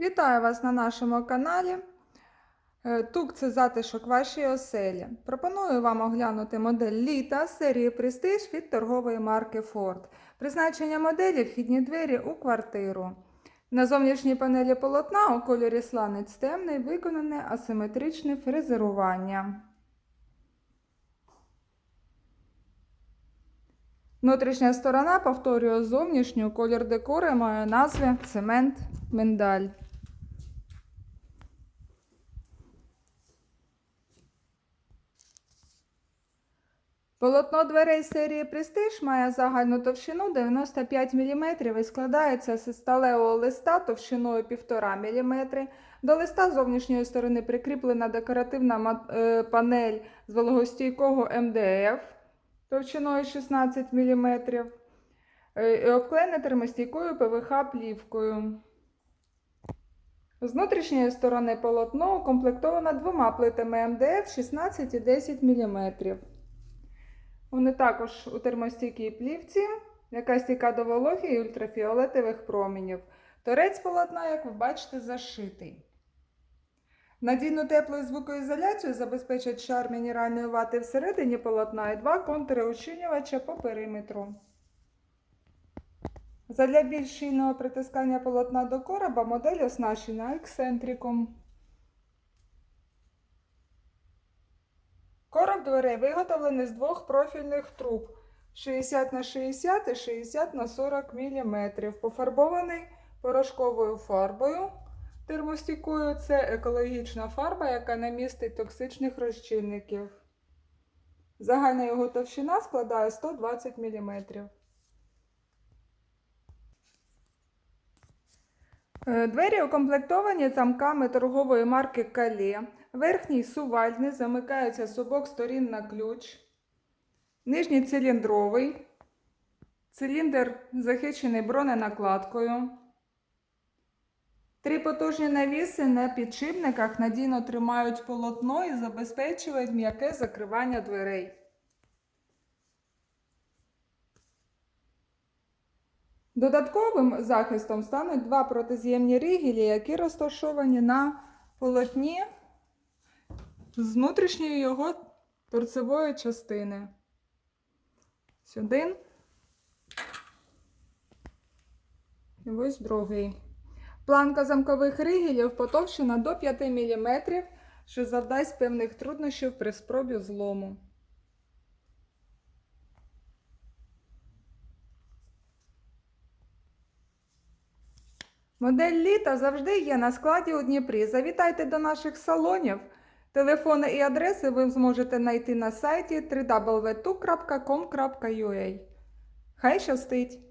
Вітаю вас на нашому каналі. Е, Тук це затишок вашій оселі. Пропоную вам оглянути модель літа серії Prestige від торгової марки Ford. Призначення моделі вхідні двері у квартиру. На зовнішній панелі полотна у кольорі сланець темний виконане асиметричне фрезерування. Внутрішня сторона повторює зовнішню, колір декори має назви цемент миндаль. Полотно дверей серії Prestige має загальну товщину 95 мм і складається з сталевого листа товщиною 1,5 мм. До листа зовнішньої сторони прикріплена декоративна е, панель з вологостійкого МДФ товщиною 16 мм е, і обклеєне термостійкою ПВХ плівкою. З внутрішньої сторони полотно укомплектовано двома плитами МДФ 16 і 10 мм. Вони також у термостійкій плівці, яка стійка до вологи і ультрафіолетових промінів. Торець полотна, як ви бачите, зашитий. Надійну теплу і звукоізоляцію забезпечать шар мінеральної вати всередині полотна і два контури ущільнювача по периметру. Задля більш щільного притискання полотна до короба модель оснащена ексцентриком. Короб дверей виготовлений з двох профільних труб 60 на 60 і 60 на 40 мм. Пофарбований порошковою фарбою термостійкою. Це екологічна фарба, яка не містить токсичних розчинників. Загальна його товщина складає 120 мм. Двері укомплектовані замками торгової марки Кале. Верхній сувальний замикається з обох сторін на ключ. Нижній циліндровий. Циліндр захищений броненакладкою. Три потужні навіси на підшипниках надійно тримають полотно і забезпечують м'яке закривання дверей. Додатковим захистом стануть два протиз'ємні ригелі, які розташовані на полотні з внутрішньої його торцевої частини. Сюди. І ось другий. Планка замкових ригелів потовщена до 5 мм, що завдасть певних труднощів при спробі злому. Модель літа завжди є на складі у Дніпрі. Завітайте до наших салонів. Телефони і адреси ви зможете знайти на сайті www.tu.com.ua. Хай щастить!